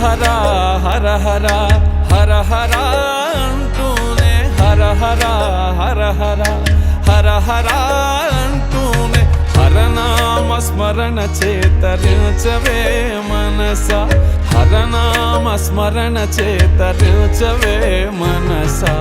హర హర హర హర హర అంటూనే హర హర హర హర హర హర అంటూనే హరనామ స్మరణ చేతరించవే మనస హరనామ స్మరణ చేతరించవే మనసా.